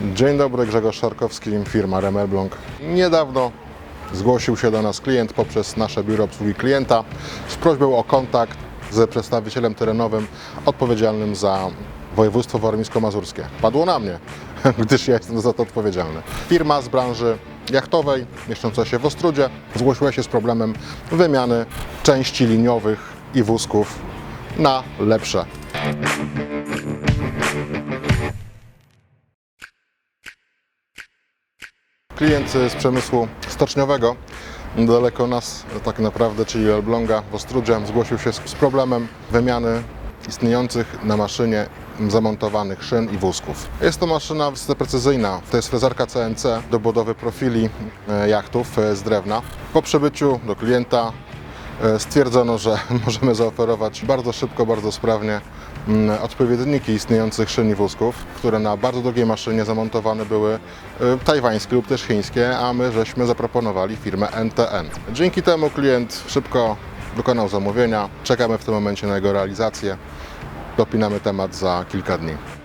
Dzień dobry, Grzegorz Szarkowski, firma Remelbląg. Niedawno zgłosił się do nas klient poprzez nasze biuro obsługi klienta z prośbą o kontakt z przedstawicielem terenowym odpowiedzialnym za województwo warmińsko-mazurskie. Padło na mnie, gdyż ja jestem za to odpowiedzialny. Firma z branży jachtowej, mieszcząca się w Ostrudzie, zgłosiła się z problemem wymiany części liniowych i wózków na lepsze. Klient z przemysłu stoczniowego, daleko nas tak naprawdę, czyli Elbląga w Ostrudzie, zgłosił się z, problemem wymiany istniejących na maszynie zamontowanych szyn i wózków. Jest to maszyna precyzyjna, to jest frezarka CNC do budowy profili e, jachtów e, z drewna. Po przybyciu do klienta e, stwierdzono, że możemy zaoferować bardzo szybko, bardzo sprawnie mm, odpowiedniki istniejących szyn i wózków, które na bardzo drugiej maszynie zamontowane były e, tajwańskie lub też chińskie, a my żeśmy zaproponowali firmę NTN. Dzięki temu klient szybko dokonał zamówienia, czekamy w tym momencie na jego realizację. Dopinamy temat za kilka dni.